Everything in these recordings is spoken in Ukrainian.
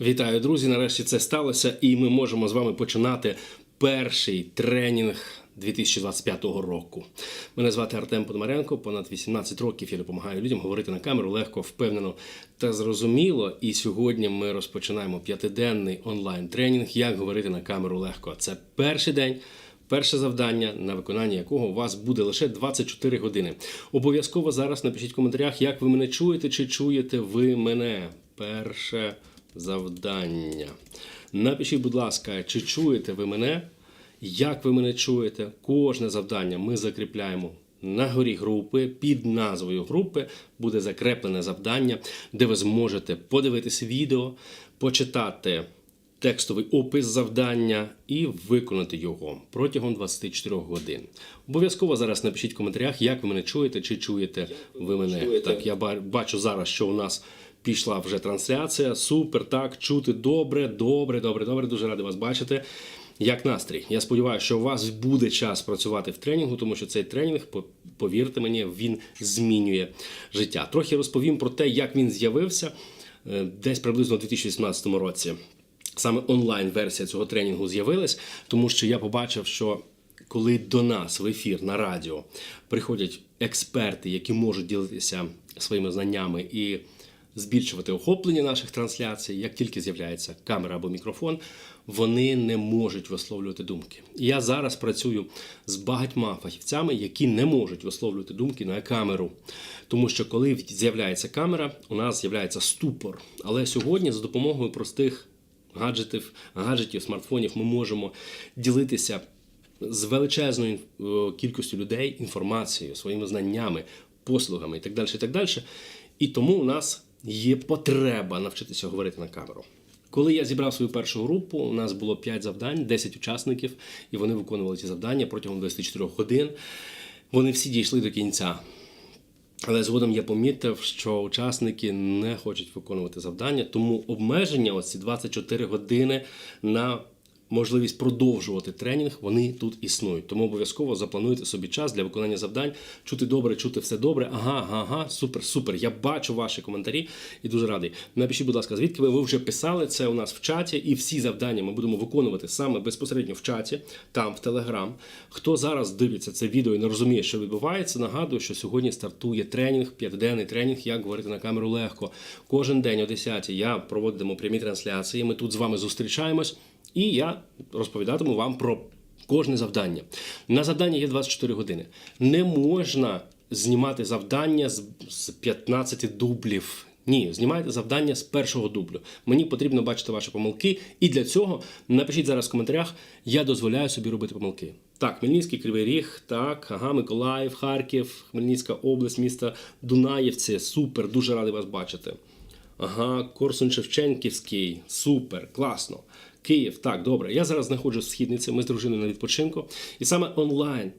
Вітаю, друзі! Нарешті це сталося, і ми можемо з вами починати перший тренінг 2025 року. Мене звати Артем Подмаренко. Понад 18 років я допомагаю людям говорити на камеру легко, впевнено та зрозуміло. І сьогодні ми розпочинаємо п'ятиденний онлайн тренінг Як говорити на камеру легко. Це перший день. Перше завдання, на виконання якого у вас буде лише 24 години. Обов'язково зараз напишіть в коментарях, як ви мене чуєте, чи чуєте ви мене. Перше завдання. Напишіть, будь ласка, чи чуєте ви мене? Як ви мене чуєте? Кожне завдання ми закріпляємо на горі групи. Під назвою групи буде закреплене завдання, де ви зможете подивитись відео, почитати текстовий опис завдання і виконати його протягом 24 годин. Обов'язково зараз напишіть в коментарях, як ви мене чуєте, чи чуєте ви мене. Так, я бачу зараз, що у нас пішла вже трансляція. Супер, так, чути добре, добре, добре, добре. Дуже радий вас бачити. Як настрій? Я сподіваюся, що у вас буде час працювати в тренінгу, тому що цей тренінг, повірте мені, він змінює життя. Трохи розповім про те, як він з'явився е, десь приблизно у 2018 році. Саме онлайн-версія цього тренінгу з'явилась, тому що я побачив, що коли до нас в ефір на радіо приходять експерти, які можуть ділитися своїми знаннями і збільшувати охоплення наших трансляцій, як тільки з'являється камера або мікрофон, вони не можуть висловлювати думки. І я зараз працюю з багатьма фахівцями, які не можуть висловлювати думки на камеру. Тому що коли з'являється камера, у нас з'являється ступор. Але сьогодні за допомогою простих гаджетів, гаджетів, смартфонів ми можемо ділитися з величезною е, кількістю людей інформацією, своїми знаннями, послугами і так далі. І, так далі. і тому у нас є потреба навчитися говорити на камеру. Коли я зібрав свою першу групу, у нас було 5 завдань, 10 учасників, і вони виконували ці завдання протягом 24 годин. Вони всі дійшли до кінця. Але згодом я помітив, що учасники не хочуть виконувати завдання, тому обмеження, оці 24 години на можливість продовжувати тренінг, вони тут існують. Тому обов'язково заплануйте собі час для виконання завдань. Чути добре, чути все добре. Ага, ага, ага, супер, супер. Я бачу ваші коментарі і дуже радий. Напишіть, будь ласка, звідки ви, ви вже писали це у нас в чаті, і всі завдання ми будемо виконувати саме безпосередньо в чаті, там, в Телеграм. Хто зараз дивиться це відео і не розуміє, що відбувається, нагадую, що сьогодні стартує тренінг, п'ятиденний тренінг, як говорити на камеру легко. Кожен день о 10 я проводитиму прямі трансляції. Ми тут з вами зустрічаємось, і я розповідатиму вам про кожне завдання. На завдання є 24 години. Не можна знімати завдання з, з 15 дублів. Ні, знімайте завдання з першого дублю. Мені потрібно бачити ваші помилки, і для цього напишіть зараз в коментарях, я дозволяю собі робити помилки. Так, Хмельницький Кривий Ріг, так, ага, Миколаїв, Харків, Хмельницька область, місто Дунаївці. Супер, дуже радий вас бачити. Ага, Корсун Шевченківський, супер, класно. Київ, так, добре. Я зараз знаходжусь в східниці, ми з дружиною на відпочинку, і саме онлайн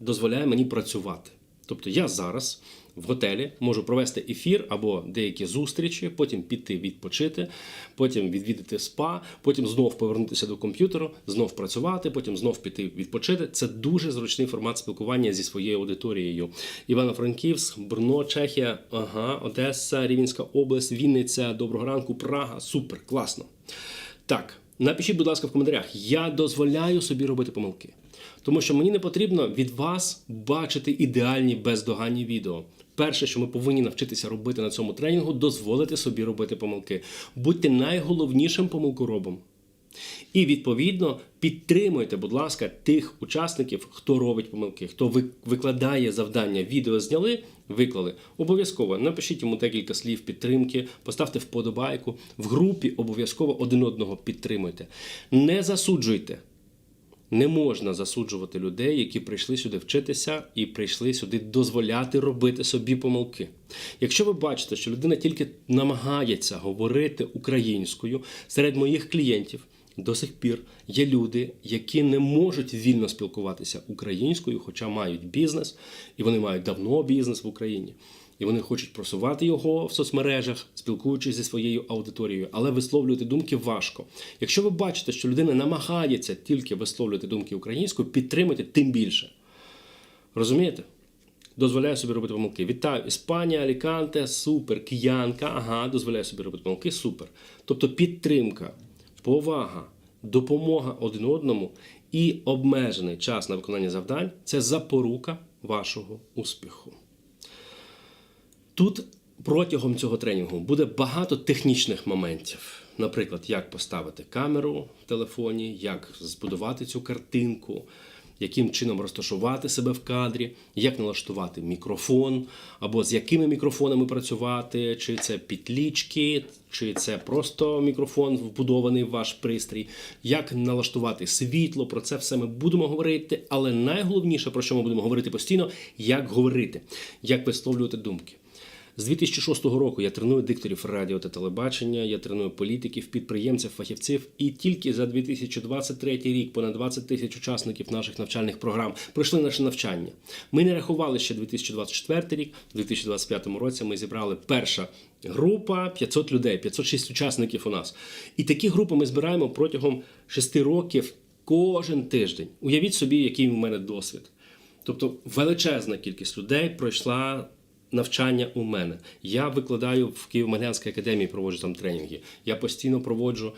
дозволяє мені працювати. Тобто я зараз в готелі можу провести ефір або деякі зустрічі, потім піти відпочити, потім відвідати спа, потім знов повернутися до комп'ютеру, знов працювати, потім знов піти відпочити. Це дуже зручний формат спілкування зі своєю аудиторією. Івано-Франківськ, Брно, Чехія, ага, Одеса, Рівненська область, Вінниця, доброго ранку, Прага. Супер, класно. Так, напишіть, будь ласка, в коментарях. Я дозволяю собі робити помилки. Тому що мені не потрібно від вас бачити ідеальні бездоганні відео. Перше, що ми повинні навчитися робити на цьому тренінгу, дозволити собі робити помилки. Будьте найголовнішим помилкоробом. І відповідно підтримуйте, будь ласка, тих учасників, хто робить помилки, хто викладає завдання, відео зняли, виклали. Обов'язково напишіть йому декілька слів підтримки, поставте вподобайку. В групі обов'язково один одного підтримуйте. Не засуджуйте. Не можна засуджувати людей, які прийшли сюди вчитися і прийшли сюди дозволяти робити собі помилки. Якщо ви бачите, що людина тільки намагається говорити українською серед моїх клієнтів, до сих пір є люди, які не можуть вільно спілкуватися українською, хоча мають бізнес, і вони мають давно бізнес в Україні. І вони хочуть просувати його в соцмережах, спілкуючись зі своєю аудиторією, але висловлювати думки важко. Якщо ви бачите, що людина намагається тільки висловлювати думки українською, підтримуйте тим більше. Розумієте? дозволяє собі робити помилки. Вітаю, Іспанія, Аліканте, супер, киянка, ага, дозволяє собі робити помилки, супер. Тобто підтримка, повага, допомога один одному і обмежений час на виконання завдань це запорука вашого успіху. Тут протягом цього тренінгу буде багато технічних моментів. Наприклад, як поставити камеру в телефоні, як збудувати цю картинку, яким чином розташувати себе в кадрі, як налаштувати мікрофон, або з якими мікрофонами працювати, чи це підлічки, чи це просто мікрофон вбудований в ваш пристрій, як налаштувати світло. Про це все ми будемо говорити. Але найголовніше, про що ми будемо говорити постійно, як говорити, як висловлювати думки. З 2006 року я треную дикторів радіо та телебачення, я треную політиків, підприємців, фахівців. І тільки за 2023 рік понад 20 тисяч учасників наших навчальних програм пройшли наше навчання. Ми не рахували ще 2024 рік. У 2025 році ми зібрали перша група 500 людей, 506 учасників у нас. І такі групи ми збираємо протягом 6 років кожен тиждень. Уявіть собі, який у мене досвід. Тобто величезна кількість людей пройшла навчання у мене. Я викладаю в Києво-Могилянській академії, проводжу там тренінги. Я постійно проводжу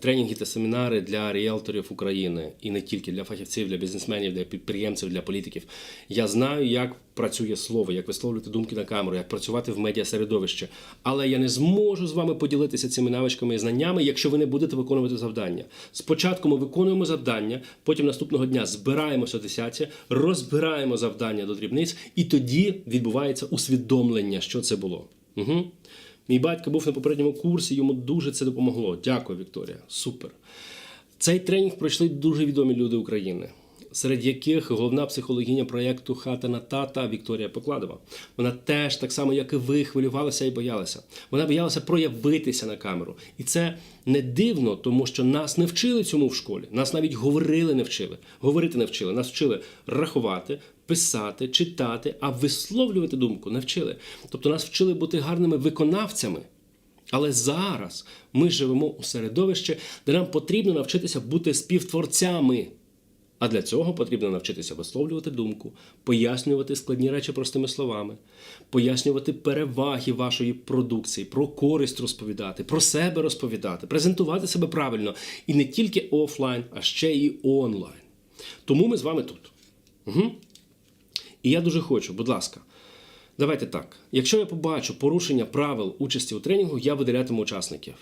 тренінги та семінари для ріелторів України і не тільки для фахівців, для бізнесменів, для підприємців, для політиків. Я знаю, як працює слово, як висловлювати думки на камеру, як працювати в медіасередовищі. Але я не зможу з вами поділитися цими навичками і знаннями, якщо ви не будете виконувати завдання. Спочатку ми виконуємо завдання, потім наступного дня збираємося 10, розбираємо завдання до дрібниць, і тоді відбувається усвідомлення, що це було. Угу. Мій батько був на попередньому курсі, йому дуже це допомогло. Дякую, Вікторія. Супер. Цей тренінг пройшли дуже відомі люди України, серед яких головна психологиня проєкту Хата на тата Вікторія Покладова. Вона теж, так само, як і ви, хвилювалася і боялася. Вона боялася проявитися на камеру. І це не дивно, тому що нас не вчили цьому в школі. Нас навіть говорили не вчили. Говорити не вчили. Нас вчили рахувати, писати, читати, а висловлювати думку не вчили. Тобто нас вчили бути гарними виконавцями. Але зараз ми живемо у середовищі, де нам потрібно навчитися бути співтворцями. А для цього потрібно навчитися висловлювати думку, пояснювати складні речі простими словами, пояснювати переваги вашої продукції, про користь розповідати, про себе розповідати, презентувати себе правильно і не тільки офлайн, а ще й онлайн. Тому ми з вами тут. Угу. І я дуже хочу, будь ласка, давайте так. Якщо я побачу порушення правил участі у тренінгу, я видалятиму учасників.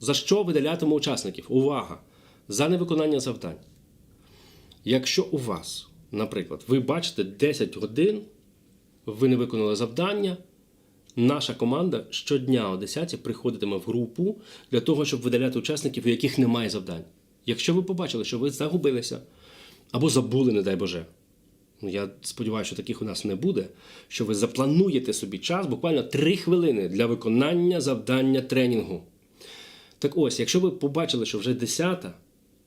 За що видалятиму учасників? Увага! За невиконання завдань. Якщо у вас, наприклад, ви бачите 10 годин, ви не виконали завдання, наша команда щодня о 10 приходитиме в групу для того, щоб видаляти учасників, у яких немає завдань. Якщо ви побачили, що ви загубилися або забули, не дай Боже. Ну, я сподіваюся, що таких у нас не буде. Що ви заплануєте собі час, буквально 3 хвилини для виконання завдання тренінгу. Так ось, якщо ви побачили, що вже 10,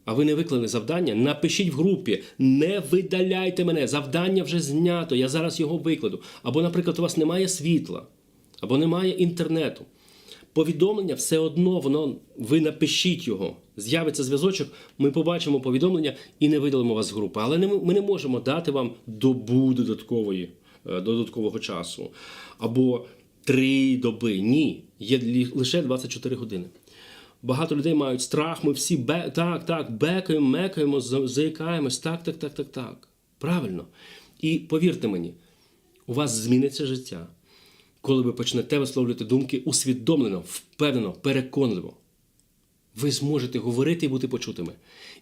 а ви не виконали завдання, напишіть в групі, не видаляйте мене, завдання вже знято, я зараз його викладу. Або, наприклад, у вас немає світла, або немає інтернету. Повідомлення все одно, воно ви напишіть його. З'явиться зв'язочок, ми побачимо повідомлення і не видалимо вас з групи. Але ми не можемо дати вам добу додаткової, е, додаткового часу. Або три доби. Ні, є лише 24 години. Багато людей мають страх, ми всі бе... так, так, бекаємо, мекаємо, за- заїкаємось, так, так, так, так, так. Правильно. І повірте мені, у вас зміниться життя, коли ви почнете висловлювати думки усвідомлено, впевнено, переконливо. Ви зможете говорити і бути почутими.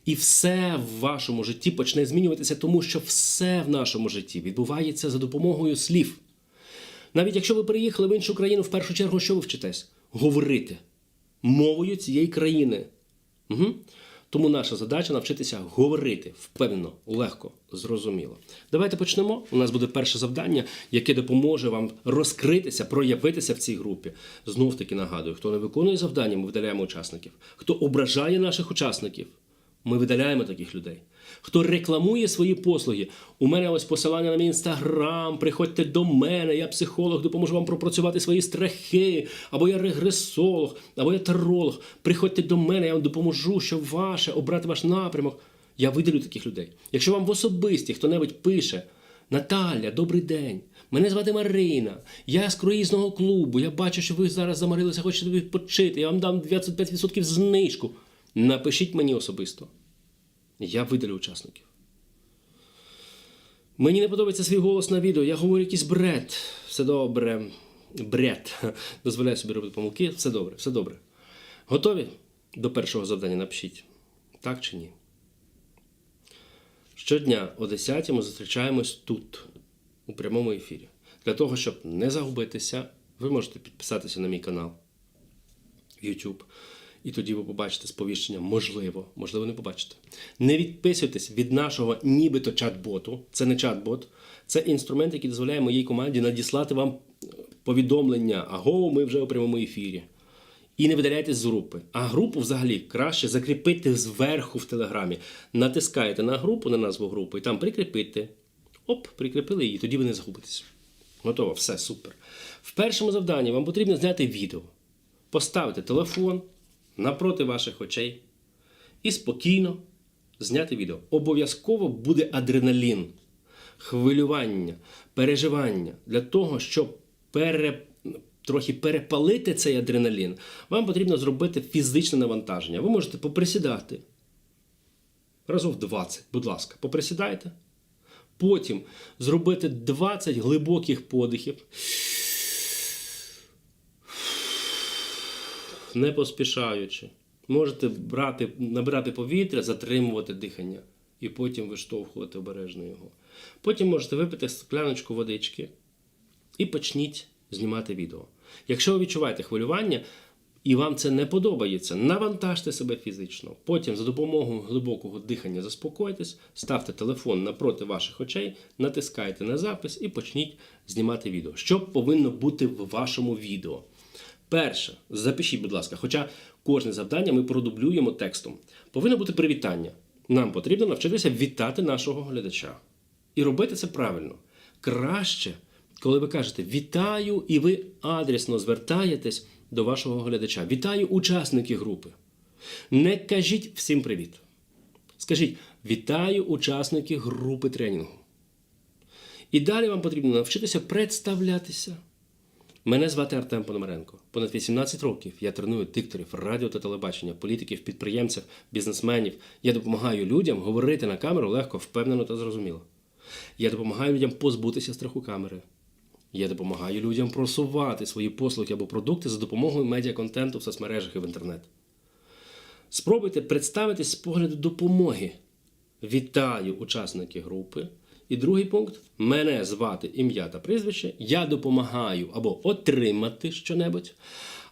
І все в вашому житті почне змінюватися, тому що все в нашому житті відбувається за допомогою слів. Навіть якщо ви переїхали в іншу країну, в першу чергу, що ви вчитесь? Говорити мовою цієї країни. Угу. Тому наша задача навчитися говорити впевнено, легко, зрозуміло. Давайте почнемо. У нас буде перше завдання, яке допоможе вам розкритися, проявитися в цій групі. Знов таки нагадую, хто не виконує завдання, ми видаляємо учасників. Хто ображає наших учасників, ми видаляємо таких людей. Хто рекламує свої послуги, у мене ось посилання на мій інстаграм, приходьте до мене, я психолог, допоможу вам пропрацювати свої страхи, або я регресолог, або я таролог. Приходьте до мене, я вам допоможу, що ваше, обрати ваш напрямок. Я видалю таких людей. Якщо вам в особисті хто-небудь пише, Наталя, добрий день. Мене звати Марина. Я з круїзного клубу. Я бачу, що ви зараз замарилися, хочете відпочити. Я вам дам 25% знижку. Напишіть мені особисто. Я видалю учасників. Мені не подобається свій голос на відео. Я говорю якийсь бред. Все добре. Бред. Дозволяю собі робити помилки. Все добре, все добре. Готові до першого завдання? Напишіть. Так чи ні? Щодня о 10 ми зустрічаємось тут, у прямому ефірі. Для того, щоб не загубитися, ви можете підписатися на мій канал YouTube. І тоді ви побачите сповіщення, можливо, можливо, не побачите. Не відписуйтесь від нашого нібито чат-боту. Це не чат-бот, це інструмент, який дозволяє моїй команді надіслати вам повідомлення. Аго, ми вже у прямому ефірі. І не видаляйтесь з групи. А групу взагалі краще закріпити зверху в телеграмі. Натискаєте на групу, на назву групи, і там прикріпити. Оп, прикріпили її, тоді ви не загубитесь. Готово, все, супер. В першому завданні вам потрібно зняти відео. Поставити телефон напроти ваших очей і спокійно зняти відео. Обов'язково буде адреналін, хвилювання, переживання для того, щоб пере... трохи перепалити цей адреналін, вам потрібно зробити фізичне навантаження. Ви можете поприсідати. Разів 20, будь ласка, поприсідайте. Потім зробити 20 глибоких подихів. Не поспішаючи. Можете брати, набирати повітря, затримувати дихання і потім виштовхувати обережно його. Потім можете випити скляночку водички і почніть знімати відео. Якщо ви відчуваєте хвилювання і вам це не подобається, навантажте себе фізично. Потім за допомогою глибокого дихання заспокойтесь, ставте телефон напроти ваших очей, натискайте на запис і почніть знімати відео. Що повинно бути в вашому відео? Перше, запишіть, будь ласка, хоча кожне завдання ми продублюємо текстом. Повинно бути привітання. Нам потрібно навчитися вітати нашого глядача. І робити це правильно. Краще, коли ви кажете вітаю, і ви адресно звертаєтесь до вашого глядача. Вітаю учасники групи. Не кажіть всім привіт. Скажіть вітаю учасники групи тренінгу. І далі вам потрібно навчитися представлятися. Мене звати Артем Пономаренко. Понад 18 років я треную дикторів радіо та телебачення, політиків, підприємців, бізнесменів. Я допомагаю людям говорити на камеру легко, впевнено та зрозуміло. Я допомагаю людям позбутися страху камери. Я допомагаю людям просувати свої послуги або продукти за допомогою медіаконтенту в соцмережах і в інтернет. Спробуйте представитись з погляду допомоги. Вітаю учасники групи. І другий пункт мене звати ім'я та прізвище. Я допомагаю або отримати щонебудь,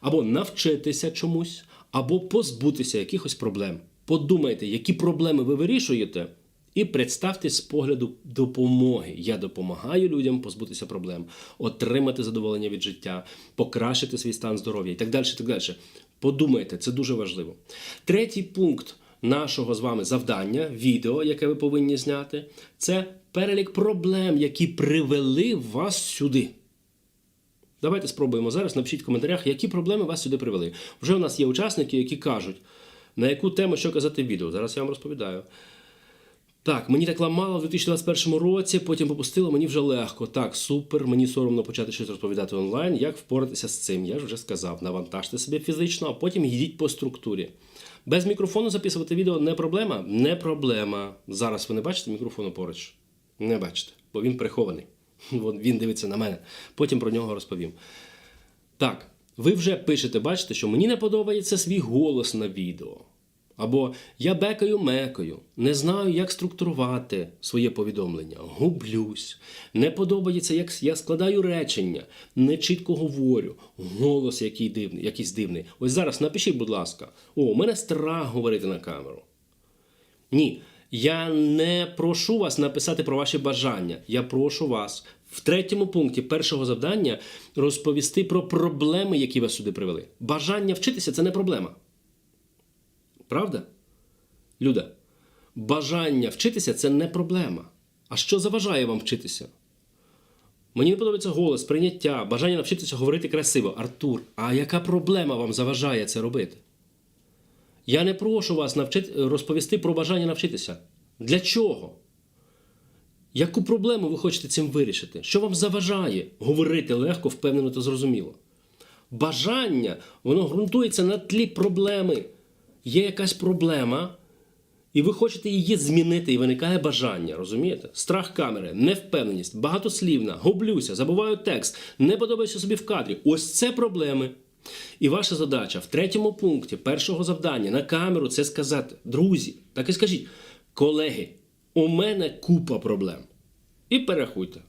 або навчитися чомусь, або позбутися якихось проблем. Подумайте, які проблеми ви вирішуєте, і представте з погляду допомоги. Я допомагаю людям позбутися проблем, отримати задоволення від життя, покращити свій стан здоров'я і так далі. так далі. Подумайте, це дуже важливо. Третій пункт нашого з вами завдання, відео, яке ви повинні зняти, це перелік проблем, які привели вас сюди. Давайте спробуємо зараз. Напишіть в коментарях, які проблеми вас сюди привели. Вже у нас є учасники, які кажуть, на яку тему що казати в відео. Зараз я вам розповідаю. Так, мені так ламало в 2021 році, потім попустило, мені вже легко. Так, супер, мені соромно почати щось розповідати онлайн. Як впоратися з цим? Я ж вже сказав, навантажте себе фізично, а потім йдіть по структурі. Без мікрофону записувати відео не проблема? Не проблема. Зараз ви не бачите мікрофону поруч? Не бачите, бо він прихований. Він дивиться на мене. Потім про нього розповім. Так, ви вже пишете, бачите, що мені не подобається свій голос на відео. Або я бекаю мекаю, не знаю, як структурувати своє повідомлення, гублюсь, не подобається, як я складаю речення, не чітко говорю, голос який дивний, якийсь дивний. Ось зараз напишіть, будь ласка, о, у мене страх говорити на камеру. Ні, я не прошу вас написати про ваші бажання. Я прошу вас в третьому пункті першого завдання розповісти про проблеми, які вас сюди привели. Бажання вчитися це не проблема. Правда? Люда, бажання вчитися це не проблема. А що заважає вам вчитися? Мені не подобається голос, прийняття, бажання навчитися говорити красиво. Артур, а яка проблема вам заважає це робити? Я не прошу вас навчити, розповісти про бажання навчитися. Для чого? Яку проблему ви хочете цим вирішити? Що вам заважає говорити легко, впевнено та зрозуміло? Бажання, воно ґрунтується на тлі проблеми. Є якась проблема, і ви хочете її змінити, і виникає бажання, розумієте? Страх камери, невпевненість, багатослівна, гублюся, забуваю текст, не подобаюся собі в кадрі. Ось це проблеми. І ваша задача в третьому пункті першого завдання на камеру це сказати: друзі, так і скажіть, колеги, у мене купа проблем. І перерахуйте.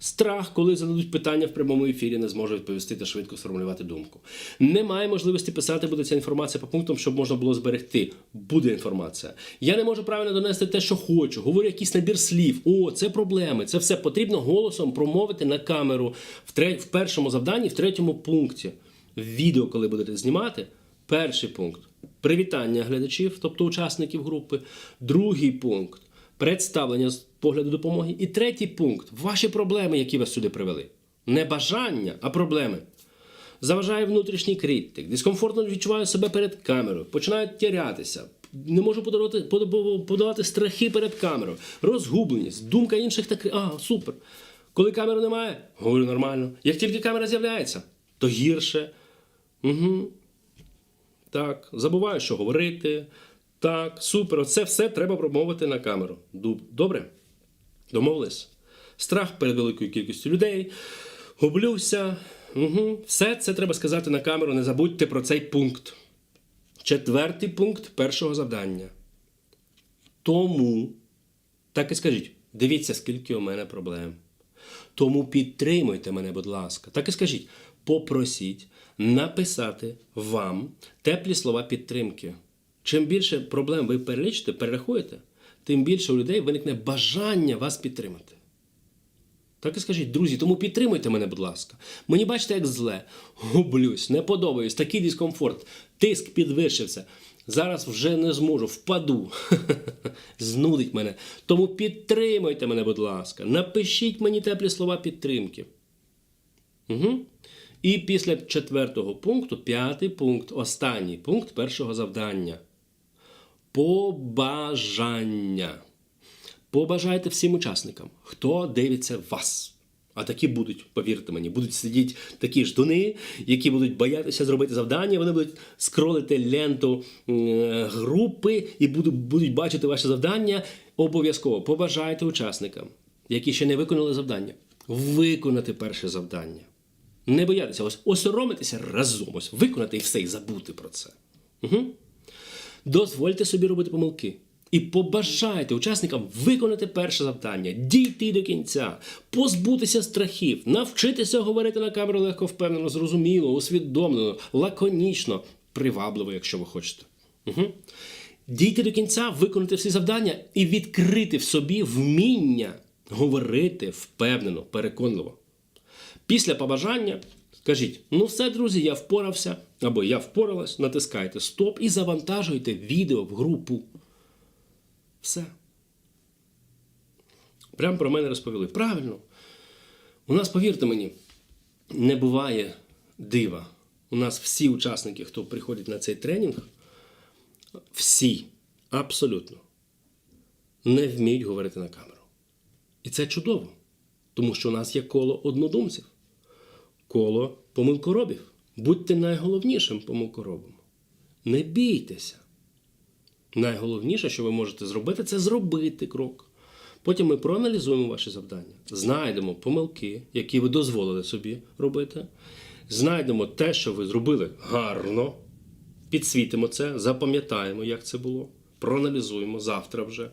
Страх, коли зададуть питання в прямому ефірі, не зможе відповісти та швидко сформулювати думку. Немає можливості писати, буде ця інформація по пунктам, щоб можна було зберегти. Буде інформація. Я не можу правильно донести те, що хочу. Говорю якийсь набір слів. О, це проблеми. Це все потрібно голосом промовити на камеру в, тре... в першому завданні, в третьому пункті. Відео, коли будете знімати, перший пункт привітання глядачів, тобто учасників групи. Другий пункт представлення з погляду допомоги. І третій пункт ваші проблеми, які вас сюди привели. Не бажання, а проблеми. Заважає внутрішній критик, дискомфортно відчуваю себе перед камерою, починають тірятися, не можу подавати, подавати страхи перед камерою, розгубленість, думка інших так. А, супер. Коли камери немає, говорю нормально. Як тільки камера з'являється, то гірше. Угу. Так, забуваю, що говорити. Так, супер. Оце все треба промовити на камеру. Добре? Домовились? Страх перед великою кількістю людей. Гублюся. Угу. Все це треба сказати на камеру. Не забудьте про цей пункт. Четвертий пункт першого завдання. Тому, так і скажіть, дивіться, скільки у мене проблем. Тому підтримуйте мене, будь ласка. Так і скажіть, попросіть написати вам теплі слова підтримки. Чим більше проблем ви перелічите, перерахуєте, тим більше у людей виникне бажання вас підтримати. Так і скажіть, друзі, тому підтримуйте мене, будь ласка. Мені бачите, як зле. Гублюсь, не подобаюсь, такий дискомфорт, тиск підвищився. Зараз вже не зможу, впаду. Знудить мене. Тому підтримуйте мене, будь ласка. Напишіть мені теплі слова підтримки. Угу. І після четвертого пункту, п'ятий пункт, останній пункт першого завдання. Побажання. Побажайте всім учасникам, хто дивиться вас. А такі будуть, повірте мені, будуть сидіти такі ждуни, які будуть боятися зробити завдання, вони будуть скролити ленту групи і будуть, будуть бачити ваше завдання. Обов'язково побажайте учасникам, які ще не виконали завдання, виконати перше завдання. Не боятися, ось осоромитися разом, ось виконати і все, і забути про це. Угу. Дозвольте собі робити помилки. І побажайте учасникам виконати перше завдання, дійти до кінця, позбутися страхів, навчитися говорити на камеру легко, впевнено, зрозуміло, усвідомлено, лаконічно, привабливо, якщо ви хочете. Угу. Дійти до кінця, виконати всі завдання і відкрити в собі вміння говорити впевнено, переконливо. Після побажання скажіть: ну все, друзі, я впорався або я впоралась, натискайте стоп і завантажуйте відео в групу. Все. Прямо про мене розповіли. Правильно. У нас, повірте мені, не буває дива. У нас всі учасники, хто приходять на цей тренінг, всі абсолютно не вміють говорити на камеру. І це чудово, тому що у нас є коло однодумців, коло помилкоробів. Будьте найголовнішим помилкоробом. Не бійтеся. Найголовніше, що ви можете зробити, це зробити крок. Потім ми проаналізуємо ваші завдання, знайдемо помилки, які ви дозволили собі робити. Знайдемо те, що ви зробили гарно, підсвітимо це, запам'ятаємо, як це було, проаналізуємо завтра вже.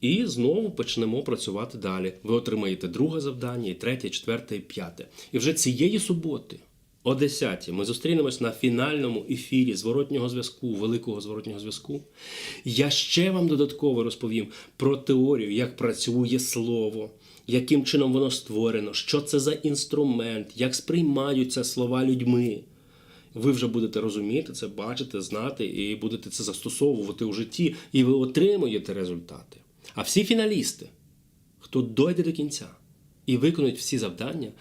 І знову почнемо працювати далі. Ви отримаєте друге завдання, і третє, і четверте, і п'яте. І вже цієї суботи, о 10 ми зустрінемось на фінальному ефірі зворотнього зв'язку, великого зворотнього зв'язку. Я ще вам додатково розповім про теорію, як працює слово, яким чином воно створено, що це за інструмент, як сприймаються слова людьми. Ви вже будете розуміти це, бачити, знати і будете це застосовувати у житті, і ви отримуєте результати. А всі фіналісти, хто дойде до кінця і виконують всі завдання,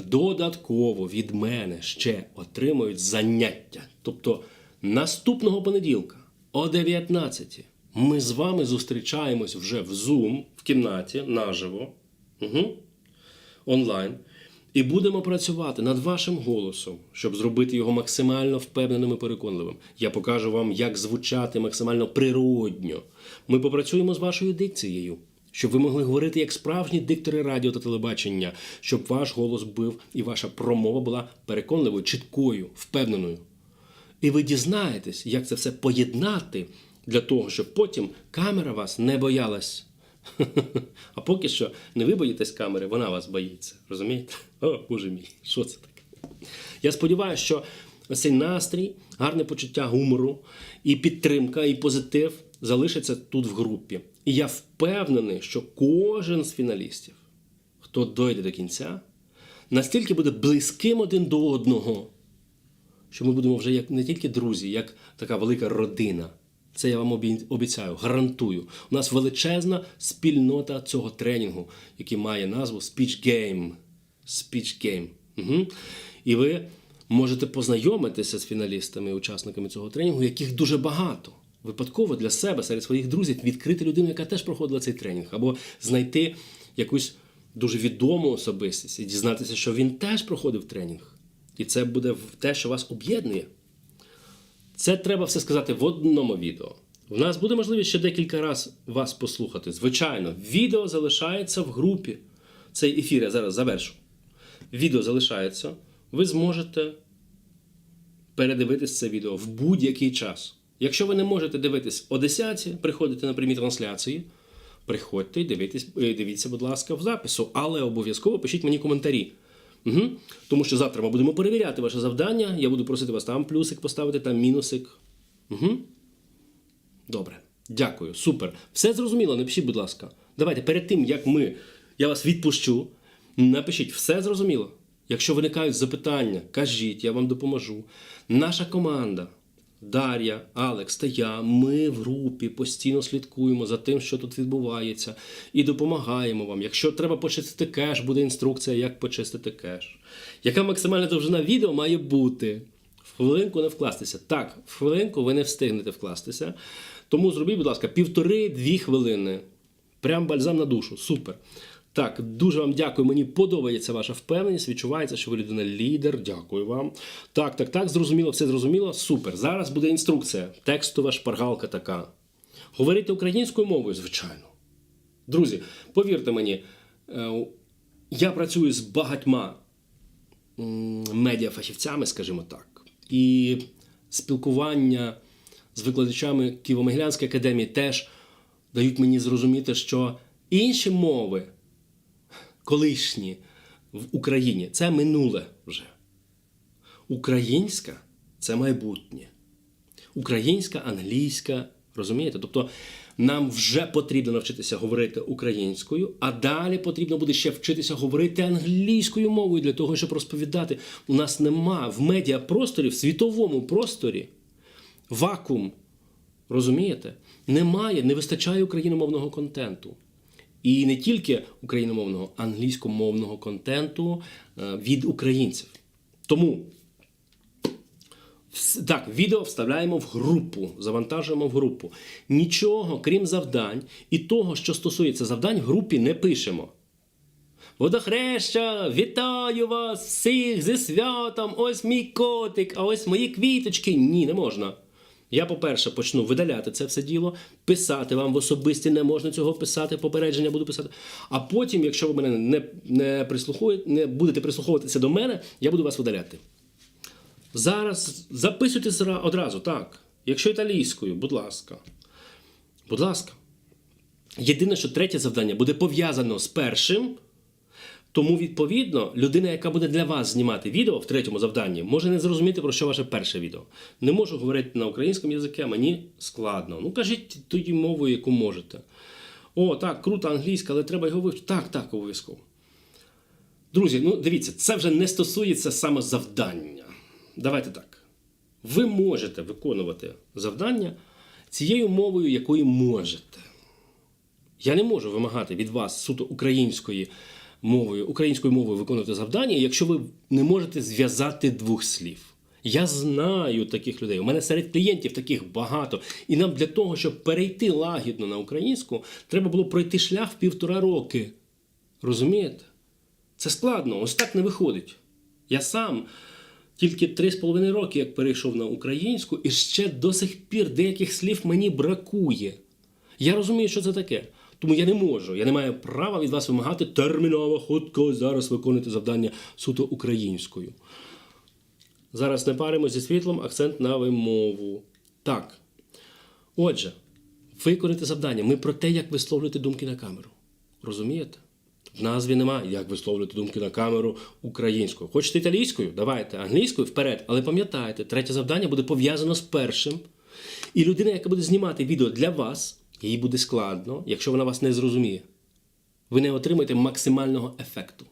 додатково від мене ще отримують заняття. Тобто наступного понеділка о 19 Ми з вами зустрічаємось вже в Zoom, в кімнаті, наживо, угу, онлайн, і будемо працювати над вашим голосом, щоб зробити його максимально впевненим і переконливим. Я покажу вам, як звучати максимально природньо. Ми попрацюємо з вашою дикцією, щоб ви могли говорити як справжні диктори радіо та телебачення, щоб ваш голос бив і ваша промова була переконливою, чіткою, впевненою. І ви дізнаєтесь, як це все поєднати для того, щоб потім камера вас не боялась. А поки що не ви боїтесь камери, вона вас боїться. Розумієте? О, боже мій, що це таке? Я сподіваюся, що цей настрій, гарне почуття гумору, і підтримка, і позитив залишаться тут в групі. І я впевнений, що кожен з фіналістів, хто дойде до кінця, настільки буде близьким один до одного, що ми будемо вже як не тільки друзі, як така велика родина. Це я вам обіцяю, гарантую. У нас величезна спільнота цього тренінгу, який має назву Speech Game. Speech Game. Угу. І ви можете познайомитися з фіналістами, учасниками цього тренінгу, яких дуже багато. Випадково для себе серед своїх друзів відкрити людину, яка теж проходила цей тренінг, або знайти якусь дуже відому особистість і дізнатися, що він теж проходив тренінг. І це буде те, що вас об'єднує. Це треба все сказати в одному відео. У нас буде можливість ще декілька разів вас послухати. Звичайно, відео залишається в групі. Цей ефір я зараз завершу. Відео залишається. Ви зможете передивитись це відео в будь-який час. Якщо ви не можете дивитись о 10, приходите на прямі трансляції, приходьте і дивитесь, е, дивіться, будь ласка, в запису, але обов'язково пишіть мені коментарі. Угу. Тому що завтра ми будемо перевіряти ваше завдання. Я буду просити вас там плюсик поставити, там мінусик. Угу. Добре. Дякую. Супер. Все зрозуміло, напишіть, будь ласка. Давайте перед тим, як ми, я вас відпущу, напишіть, все зрозуміло. Якщо виникають запитання, кажіть, я вам допоможу. Наша команда. Дар'я, Алекс та я, ми в групі постійно слідкуємо за тим, що тут відбувається, і допомагаємо вам. Якщо треба почистити кеш, буде інструкція, як почистити кеш. Яка максимальна довжина відео має бути? В хвилинку не вкластися. Так, в хвилинку ви не встигнете вкластися. Тому зробіть, будь ласка, півтори-дві хвилини. Прям бальзам на душу. Супер. Так, дуже вам дякую. Мені подобається ваша впевненість. Відчувається, що ви людина лідер. Дякую вам. Так, так, так, зрозуміло, все зрозуміло. Супер. Зараз буде інструкція. Текстова шпаргалка така. Говорити українською мовою, звичайно. Друзі, повірте мені, е, я працюю з багатьма медіафахівцями, скажімо так. І спілкування з викладачами Києво-Могилянської академії теж дають мені зрозуміти, що інші мови, колишні в Україні, це минуле вже. Українська це майбутнє. Українська, англійська, розумієте? Тобто нам вже потрібно навчитися говорити українською, а далі потрібно буде ще вчитися говорити англійською мовою для того, щоб розповідати. У нас нема в медіапросторі, в світовому просторі вакуум. Розумієте? Немає, не вистачає україномовного контенту. І не тільки україномовного, англійськомовного контенту е, від українців. Тому Так, відео вставляємо в групу, завантажуємо в групу. Нічого, крім завдань і того, що стосується завдань, в групі не пишемо. Водохреща, вітаю вас всіх зі святом! Ось мій котик, а ось мої квіточки. Ні, не можна. Я, по-перше, почну видаляти це все діло, писати вам в особисті не можна цього писати, попередження буду писати. А потім, якщо ви мене не, не, прислухуєте, не будете прислуховуватися до мене, я буду вас видаляти. Зараз записуйте одразу, так. Якщо італійською, будь ласка. Будь ласка. Єдине, що третє завдання буде пов'язано з першим. Тому, відповідно, людина, яка буде для вас знімати відео в третьому завданні, може не зрозуміти, про що ваше перше відео. Не можу говорити на українському язикі, мені складно. Ну, кажіть тоді мовою, яку можете. О, так, круто, англійська, але треба його вивчити. Так, так, обов'язково. Друзі, ну дивіться, це вже не стосується саме завдання. Давайте так. Ви можете виконувати завдання цією мовою, якою можете. Я не можу вимагати від вас суто української мовою, українською мовою виконувати завдання, якщо ви не можете зв'язати двох слів. Я знаю таких людей. У мене серед клієнтів таких багато. І нам для того, щоб перейти лагідно на українську, треба було пройти шлях в півтора роки. Розумієте? Це складно, ось так не виходить. Я сам тільки три з половиною роки, як перейшов на українську, і ще до сих пір деяких слів мені бракує. Я розумію, що це таке. Тому я не можу, я не маю права від вас вимагати терміново, хутко зараз виконуйте завдання суто українською. Зараз не паримо зі світлом, акцент на вимову. Так. Отже, виконуйте завдання. Ми про те, як висловлювати думки на камеру. Розумієте? В назві немає, як висловлювати думки на камеру українською. Хочете італійською? Давайте, англійською вперед. Але пам'ятайте, третє завдання буде пов'язано з першим. І людина, яка буде знімати відео для вас, їй буде складно, якщо вона вас не зрозуміє. Ви не отримаєте максимального ефекту.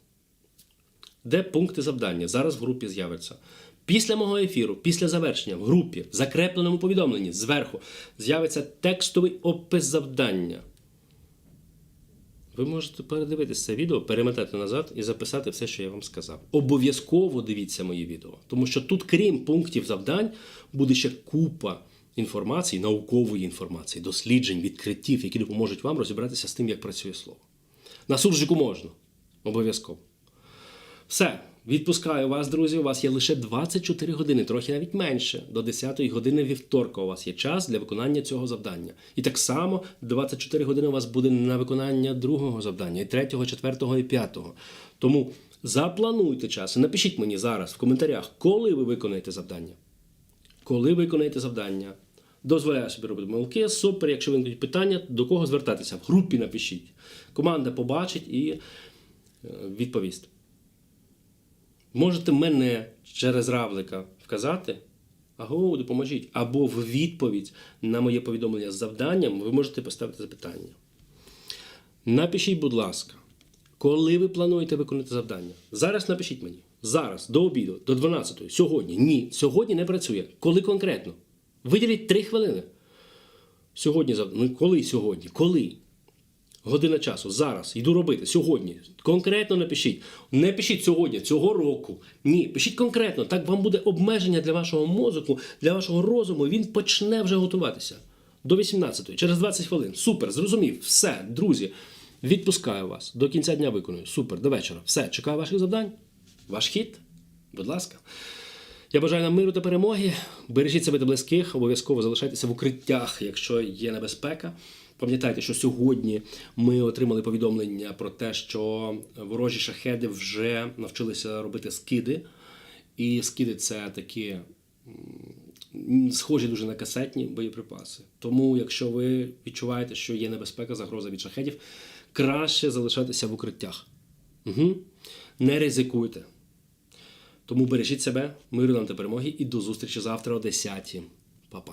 Де пункти завдання? Зараз в групі з'явиться. Після мого ефіру, після завершення, в групі, в закрепленому повідомленні зверху з'явиться текстовий опис завдання. Ви можете передивитися це відео, перемотати назад і записати все, що я вам сказав. Обов'язково дивіться мої відео, тому що тут, крім пунктів завдань, буде ще купа інформації, наукової інформації, досліджень, відкриттів, які допоможуть вам розібратися з тим, як працює слово. На суржику можна. Обов'язково. Все, відпускаю вас, друзі. У вас є лише 24 години, трохи навіть менше. До 10 години вівторка у вас є час для виконання цього завдання. І так само 24 години у вас буде на виконання другого завдання, і третього, четвертого і п'ятого. Тому заплануйте час напишіть мені зараз в коментарях, коли ви виконаєте завдання. Коли виконаєте завдання. Дозволяю собі робити помилки. Супер. Якщо виникнуть питання, до кого звертатися? В групі напишіть. Команда побачить і е, відповість. Можете мене через равлика вказати, аго, допоможіть. Або в відповідь на моє повідомлення з завданням ви можете поставити запитання. Напишіть, будь ласка, коли ви плануєте виконати завдання? Зараз напишіть мені. Зараз, до обіду, до 12 Сьогодні. Ні, сьогодні не працює. Коли конкретно? Виділіть 3 хвилини. Сьогодні. Ну, коли сьогодні? Коли? Година часу. Зараз. Йду робити. Сьогодні. Конкретно напишіть. Не пишіть сьогодні, цього року. Ні, пишіть конкретно. Так вам буде обмеження для вашого мозку, для вашого розуму. Він почне вже готуватися. До 18-ї, через 20 хвилин. Супер, зрозумів. Все, друзі. Відпускаю вас. До кінця дня виконую. Супер, до вечора. Все, чекаю ваших завдань. Ваш хід. Будь ласка. Я бажаю нам миру та перемоги. Бережіть себе та близьких, обов'язково залишайтеся в укриттях, якщо є небезпека. Пам'ятайте, що сьогодні ми отримали повідомлення про те, що ворожі шахеди вже навчилися робити скиди. І скиди це такі схожі дуже на касетні боєприпаси. Тому, якщо ви відчуваєте, що є небезпека, загроза від шахедів, краще залишатися в укриттях. Угу. Не ризикуйте. Тому бережіть себе, миру нам та перемоги і до зустрічі завтра о 10. Па-па.